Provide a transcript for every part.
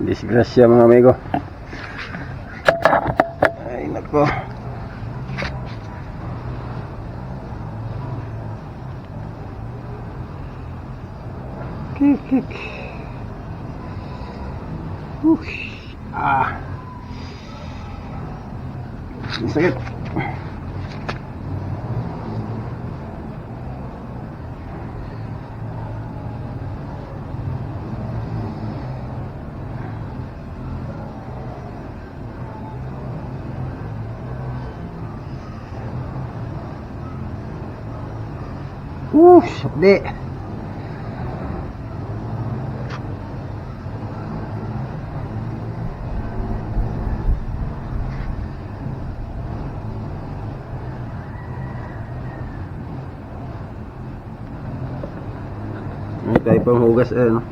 Disgrasya mga amigo. Ay nako. Kik kik. Ush. Ah. Sakit. Uh, sakdi. May tayo pang hugas eh, no?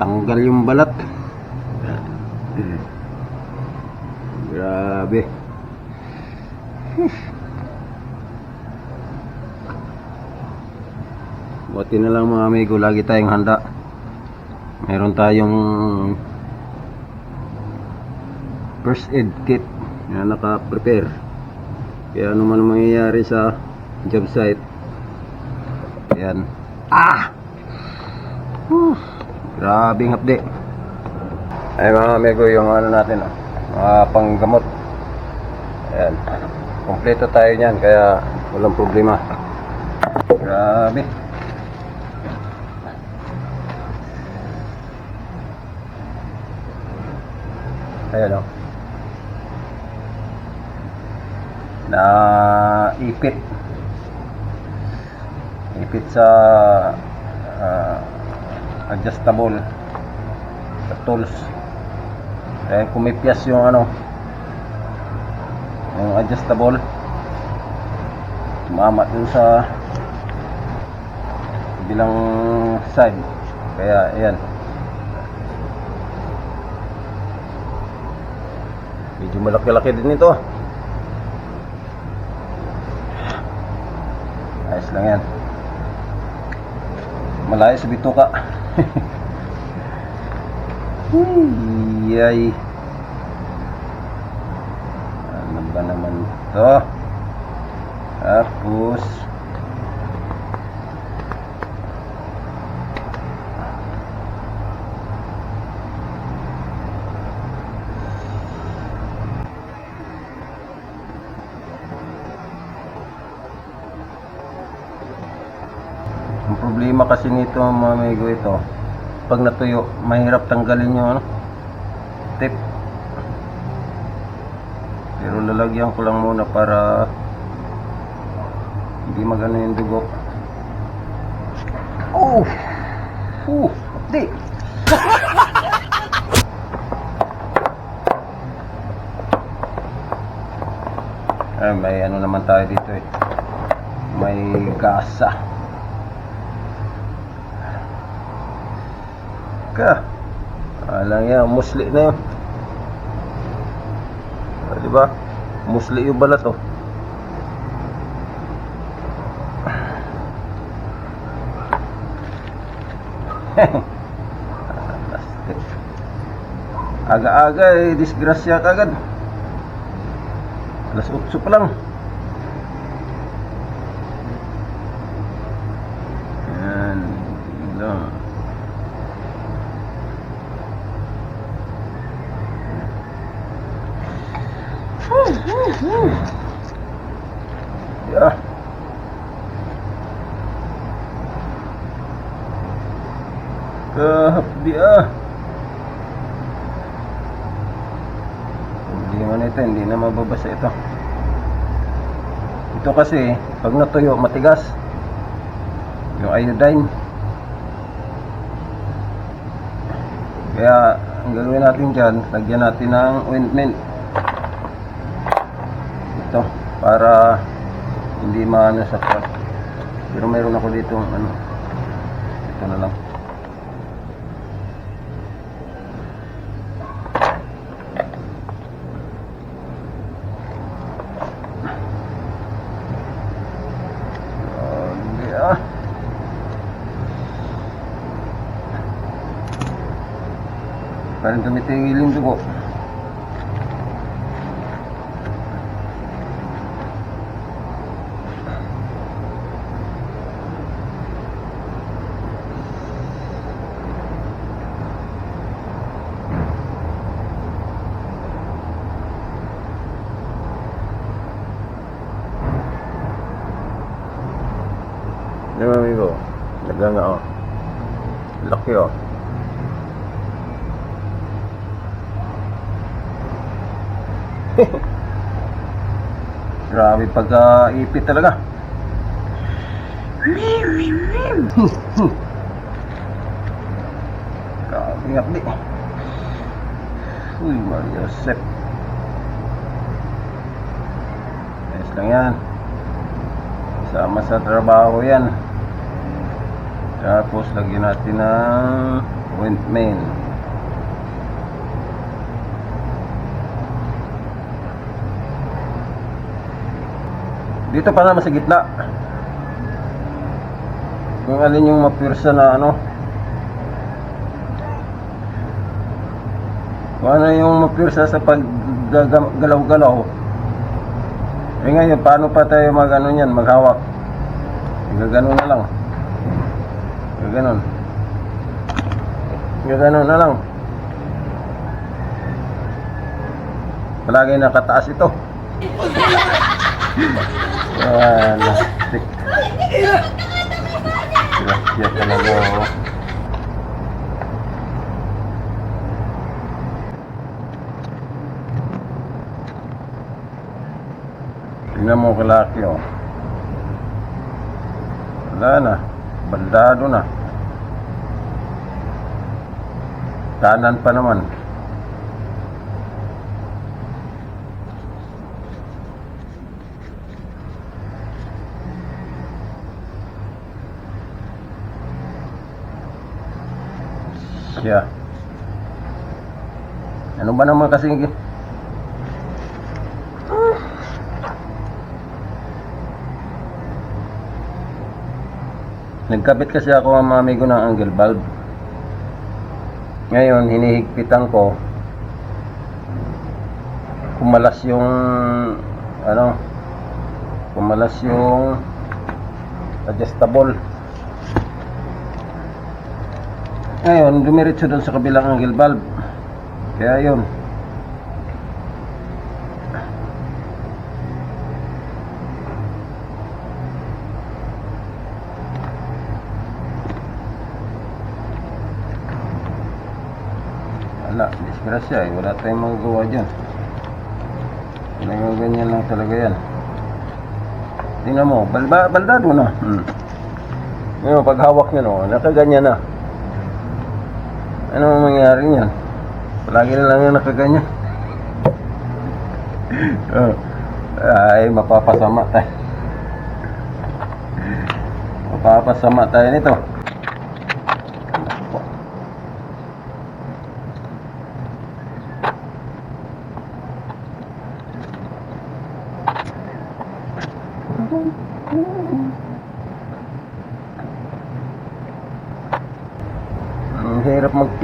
Tanggal yung balat. Grabe. Buti na lang mga amigo, lagi tayong handa. Meron tayong first aid kit na naka-prepare. Kaya ano man mangyayari sa job site. Ayan. Ah! Whew. Grabing hapdi. Ay mga amigo, yung ano natin, oh, mga panggamot. Ayan. Kompleto tayo niyan, kaya walang problema. Grabe. Ayan o. Na ipit. Ipit sa ah, adjustable sa tools. Eh, kumipyas yung ano, yung adjustable. Tumama dun sa bilang side. Kaya, ayan. Medyo malaki-laki din ito. Ayos lang yan. Malayo sa bituka. Yay. Ano ba naman to? Tapos Ang problema kasi nito mga amigo ito, pag natuyo, mahirap tanggalin yung ano, tip. Pero lalagyan ko lang muna para hindi magano yung dugo. Oh! Oh! Di! ah, may ano naman tayo dito eh. May gasa. Ka. Alang yan, musli na yun. Ah, di ba? Musli yung balat oh. Aga-aga eh, disgrasya kagad. Alas 8 pa lang. Yan. Lang. Ya. Kahapdi ah. Hindi man ito, hindi na mababasa ito. Ito kasi, pag natuyo, matigas. Yung iodine. Kaya, ang gagawin natin dyan, lagyan natin ng ointment. Ito, para hindi maano sa pot. Pero mayroon ako dito ano. Ito na lang. Oh, yeah. Parang tumitigil yung dugo. Yung amigo, laga nga oh. Laki oh. Grabe pagka-ipit talaga. Grabe nga di. Uy, Maria Josep. Ayos lang yan. Sama sa trabaho yan. Tapos lagyan natin ng ointment. Dito pa naman sa gitna. Kung alin yung mapirsa na ano. Kung ano yung mapirsa sa paggalaw-galaw. Eh ngayon, paano pa tayo mag ano yan, maghawak? Gaganon na lang. Gaganon. Gaganon na lang. Palagi nakataas ito. Ah, lastik. Lastik talaga. oh. Tingnan mo kalaki oh. Wala na. Baldado na. Kanan pa naman. Siya. Ano ba naman kasi Nagkabit kasi ako ang mami ko ng angle bulb. Ngayon, hinihigpitan ko. Kumalas yung ano, kumalas yung adjustable. Ngayon, dumiretso doon sa kabilang angle bulb. Kaya yun. Wala, disgrasya eh. Wala tayong magagawa dyan. Talagang ganyan lang talaga yan. Tingnan mo, balba, baldado na. Hmm. Ngayon, pag hawak nyo, no, nakaganyan na. Ano ang mangyari niyan? Palagi na lang yung nakaganyan. Oh. Ay, mapapasama tayo. Mapapasama tayo nito.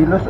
estilos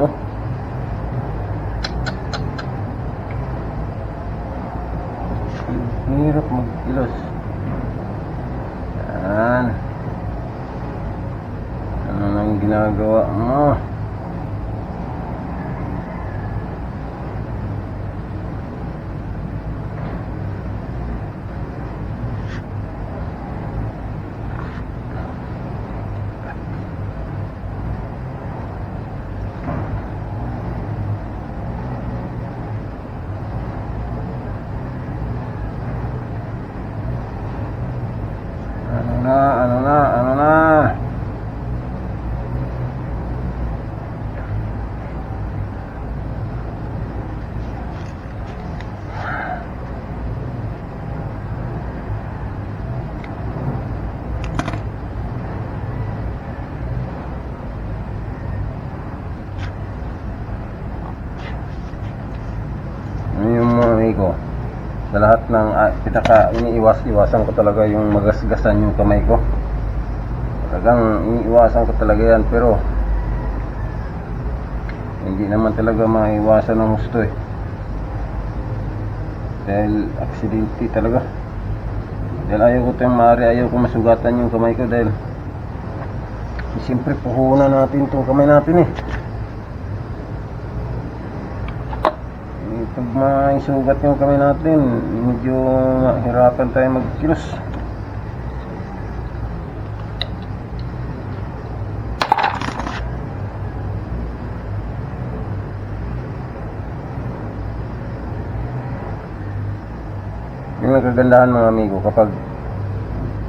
Sa lahat ng uh, pinaka iniiwas-iwasan ko talaga yung magasgasan yung kamay ko. Talagang iniiwasan ko talaga yan pero Hindi naman talaga maiwasan ng gusto eh. Dahil aksidente talaga. Dahil ayaw ko tayong maaari, ayaw ko masugatan yung kamay ko dahil Siyempre, puhunan natin itong kamay natin eh. Eh, Pag may sugat yung kamay natin, medyo mahirapan tayo magkilos. Yung nagkagandahan mga amigo kapag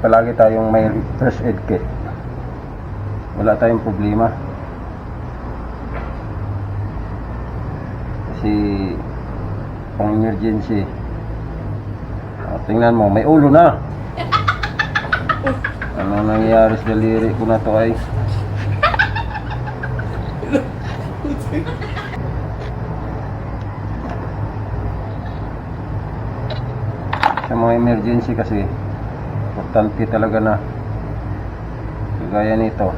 palagi tayong may first aid kit wala tayong problema kasi pang emergency. O, tingnan mo may ulo na. Ano nangyayari sa daliri ko na to ay? Sa mga emergency kasi importante talaga na kagaya nito.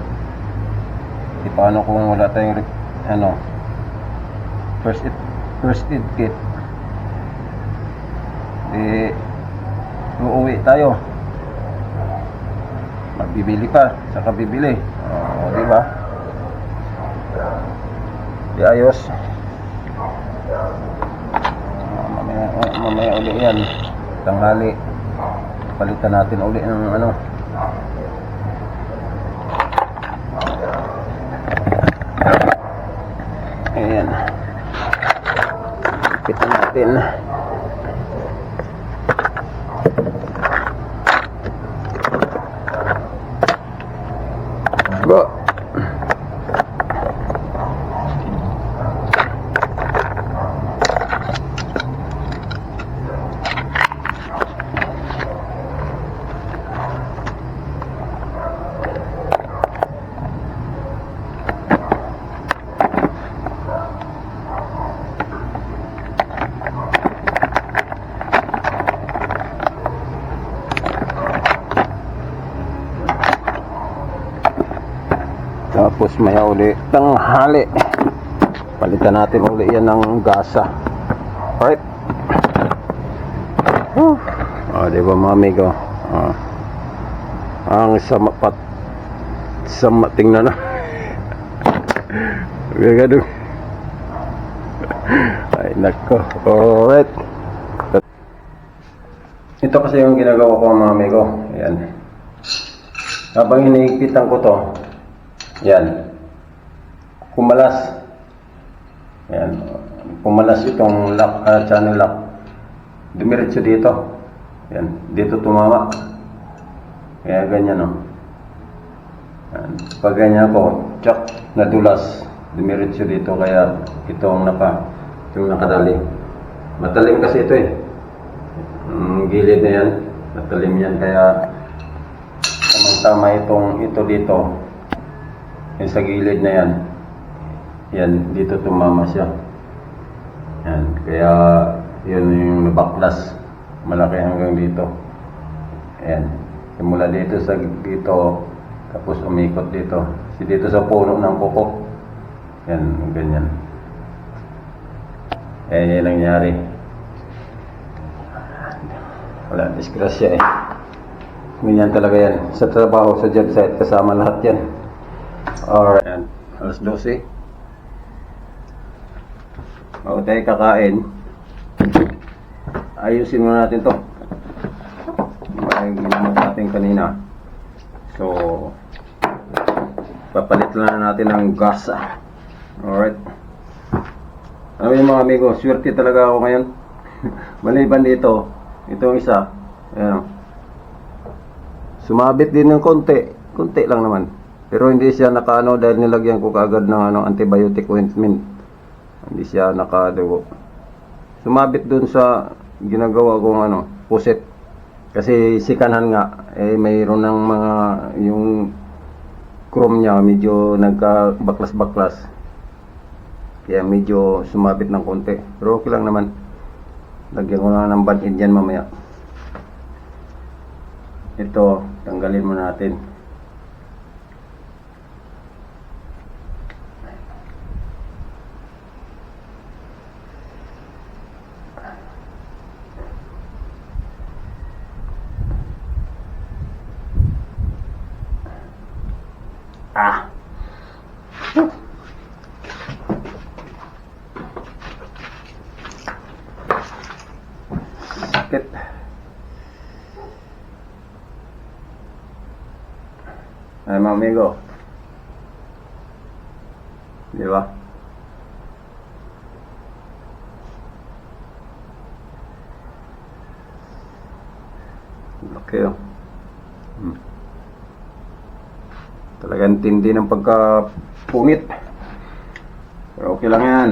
Di paano kung wala tayong ano first aid first aid kit. Di uuwi tayo. Magbibili pa, saka bibili. O, di ba? Di ayos. Ah, mamaya, ah, mamaya uli yan. Tanghali. Palitan natin uli ng ano. Ayan. Kita natin. Go. Tapos maya uli tanghali. Palitan natin uli yan ng gasa. Alright. Whew. Oh, di ba mga amigo? Ah. Ang sama pat sama tingnan na. Gagado. Ay nako. Alright. Ito kasi yung ginagawa ko mga amigo. Ayan. Habang hinihigpitan ko to, yan. Pumalas. Yan. Pumalas itong lock, ah, channel lock. Dumiretso dito. Yan. Dito tumama. Kaya ganyan o. Yan. Pag ganyan ko, tsak, nadulas. Dumiretso dito kaya itong naka, itong nakadali. Matalim kasi ito eh. Mm, gilid na yan. Matalim yan kaya tamang-tama itong ito dito yung sa gilid na yan yan dito tumama siya. Yan kaya yun yung nabaklas. Malaki hanggang dito. Yan simula dito sa dito tapos umikot dito. Si dito sa puno ng kuko. Yan ganyan. Eh yan yung nangyari. Wala disgrasya eh. Ganyan talaga yan. Sa trabaho sa job site kasama lahat yan. Alright. Alas 12. Bago tayo kakain, ayusin muna natin to. May ginamot natin kanina. So, papalit lang natin ng gasa. Alright. Ano yung mga amigo, swerte talaga ako ngayon. Maliban dito, itong isa, ayan. Sumabit din ng konti. Konti lang naman. Pero hindi siya nakaano dahil nilagyan ko kaagad ng ano, antibiotic ointment. Hindi siya nakadugo. Sumabit dun sa ginagawa kong ano, puset. Kasi sikanhan nga, eh mayroon ng mga yung chrome niya medyo nagka-baklas-baklas. Kaya medyo sumabit ng konti. Pero okay lang naman. Lagyan ko na ng band-aid mamaya. Ito, tanggalin mo natin. Amigo. Di ba? Laki oh. Hmm. Talagang tindi ng pagka-pungit. Pero okay lang yan.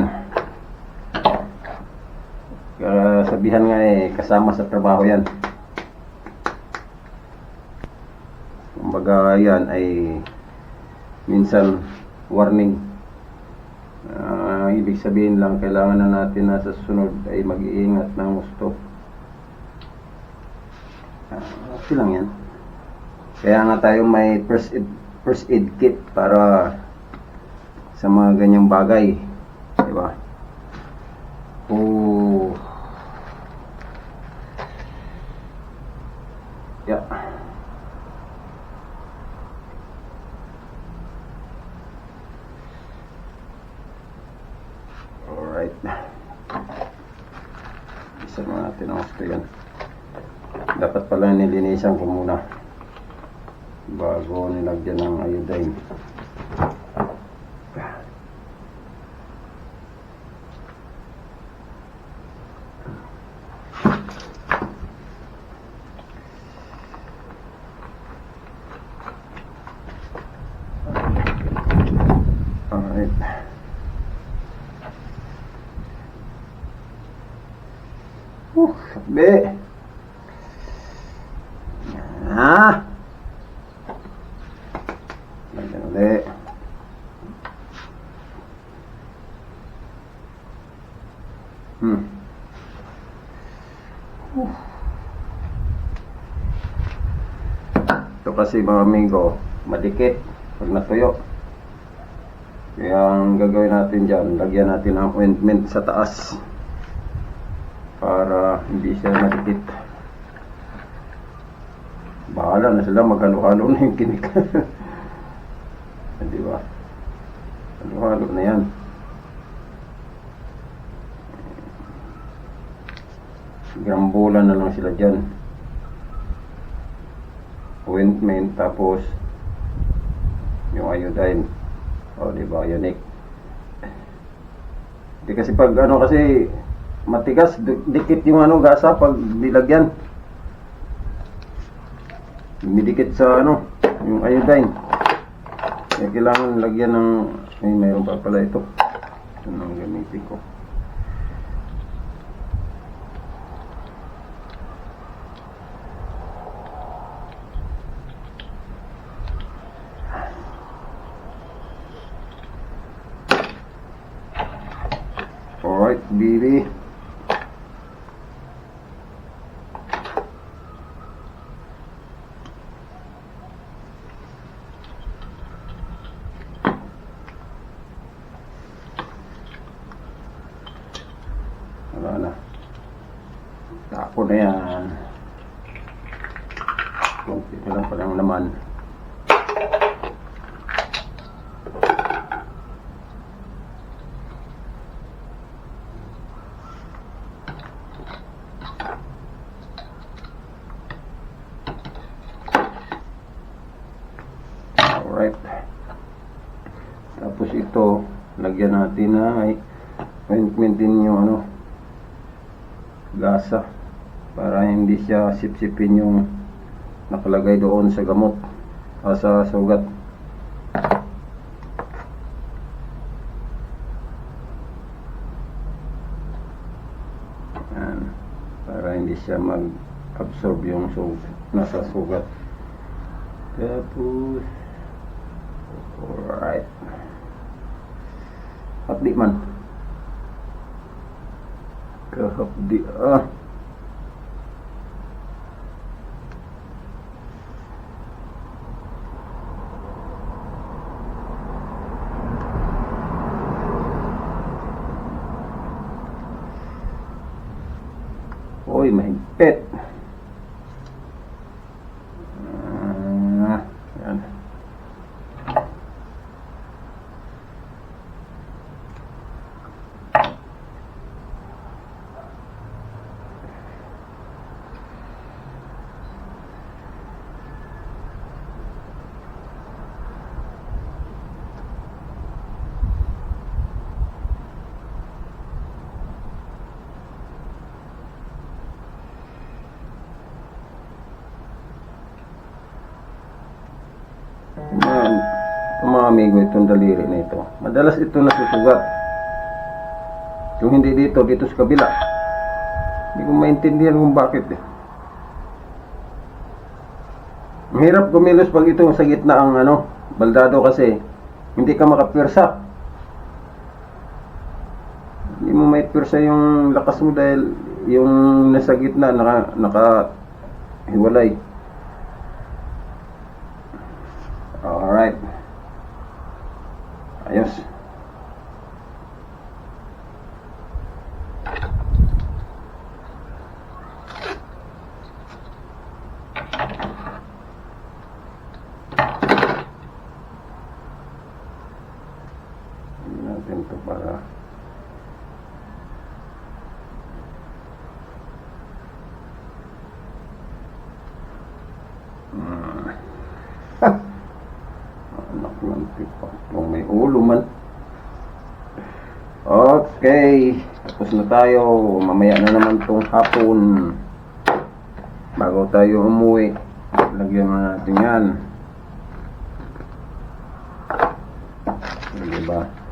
Kaya sabihan nga eh, kasama sa trabaho yan. Kumbaga yan ay minsan warning. Ah, ibig sabihin lang, kailangan na natin na sa sunod ay mag-iingat ng gusto. Ah, okay lang yan. Kaya nga tayo may first aid, first aid kit para sa mga ganyang bagay. Diba? Oh. Yeah. Alright. Isa na natin ang gusto yan. Dapat pala nilinisan ko muna bago nilagyan ng iodine. Alright. Be. Ah. Lagyan ulit. Hmm. Uh. Ito kasi mga amigo, madikit pag natuyo. Kaya ang gagawin natin dyan, lagyan natin ng ointment sa taas para hindi siya madikit. Bahala na sila maghalo-halo na yung kinik. Di ba? Halo-halo na yan. Grambola na lang sila dyan. Ointment tapos yung iodine. O, di ba? Unique. Di kasi pag ano kasi matigas, di- dikit yung ano gasa pag nilagyan. Dumidikit sa ano, yung iodine. Kaya kailangan lagyan ng, ay mayroon pa pala ito. Ito ang gamitin ko. Alright, baby. Wala na. Tapo na yan. Kunti na lang naman. Tapos ito, lagyan natin na ay ointment din yung ano, gasa para hindi siya sipsipin yung nakalagay doon sa gamot o sa sugat. Yan. Para hindi siya mag-absorb yung sugat, nasa sugat. Tapos, alright. Hapdi man. Kahapdi ah. Uy, mahigpit. Ah, yan. Amigo itong daliri na ito. Madalas ito nasusugat. Yung hindi dito, dito sa kabila. Hindi ko maintindihan kung bakit eh. Mahirap kumilos pag ito sa gitna ang ano, baldado kasi hindi ka makapwersa. Hindi mo may pwersa yung lakas mo dahil yung nasa gitna naka, naka hiwalay. Alright. Ayos. Tingnan natin ito para Hmm. Anak ng pipa. Kung may ulo man. Okay. Tapos na tayo. Mamaya na naman tong hapon. Bago tayo umuwi. Lagyan na natin yan. Diba?